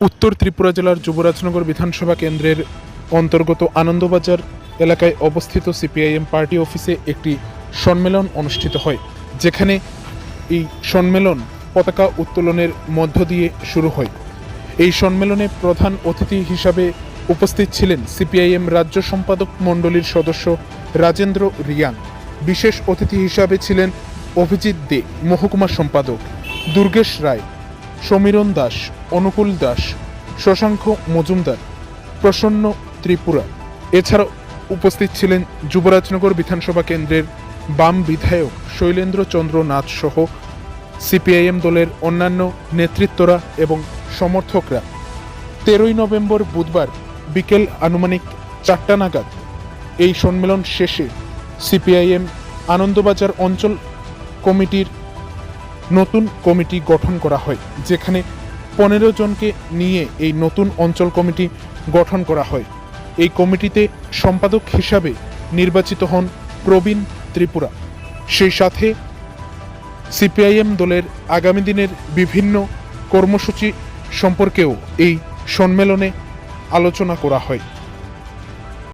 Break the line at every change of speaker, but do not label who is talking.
উত্তর ত্রিপুরা জেলার যুবরাজনগর বিধানসভা কেন্দ্রের অন্তর্গত আনন্দবাজার এলাকায় অবস্থিত সিপিআইএম পার্টি অফিসে একটি সম্মেলন অনুষ্ঠিত হয়, যেখানে এই সম্মেলন পতাকা উত্তোলনের মধ্য দিয়ে শুরু হয়। এই সম্মেলনে প্রধান অতিথি হিসাবে উপস্থিত ছিলেন সিপিআইএম রাজ্য সম্পাদক মণ্ডলীর সদস্য রাজেন্দ্র রিয়াং। বিশেষ অতিথি হিসাবে ছিলেন অভিজিৎ দে, মহকুমা সম্পাদক দুর্গেশ রায় সমীরণ দাস, অনুকূল দাস, শশাঙ্ক মজুমদার, প্রসন্ন ত্রিপুরা। এছাড়াও উপস্থিত ছিলেন যুবরাজনগর বিধানসভা কেন্দ্রের বাম বিধায়ক শৈলেন্দ্র চন্দ্র নাথ সহ সিপিআইএম দলের অন্যান্য নেতৃত্বরা এবং সমর্থকরা। তেরোই নভেম্বর বুধবার বিকেল আনুমানিক চারটা নাগাদ এই সম্মেলন শেষে সিপিআইএম আনন্দবাজার অঞ্চল কমিটির নতুন কমিটি গঠন করা হয়, যেখানে পনেরো জনকে নিয়ে এই নতুন অঞ্চল কমিটি গঠন করা হয়। এই কমিটিতে সম্পাদক হিসাবে নির্বাচিত হন প্রবীণ ত্রিপুরা। সেই সাথে সিপিআইএম দলের আগামী দিনের বিভিন্ন কর্মসূচি সম্পর্কেও এই সম্মেলনে আলোচনা করা হয়।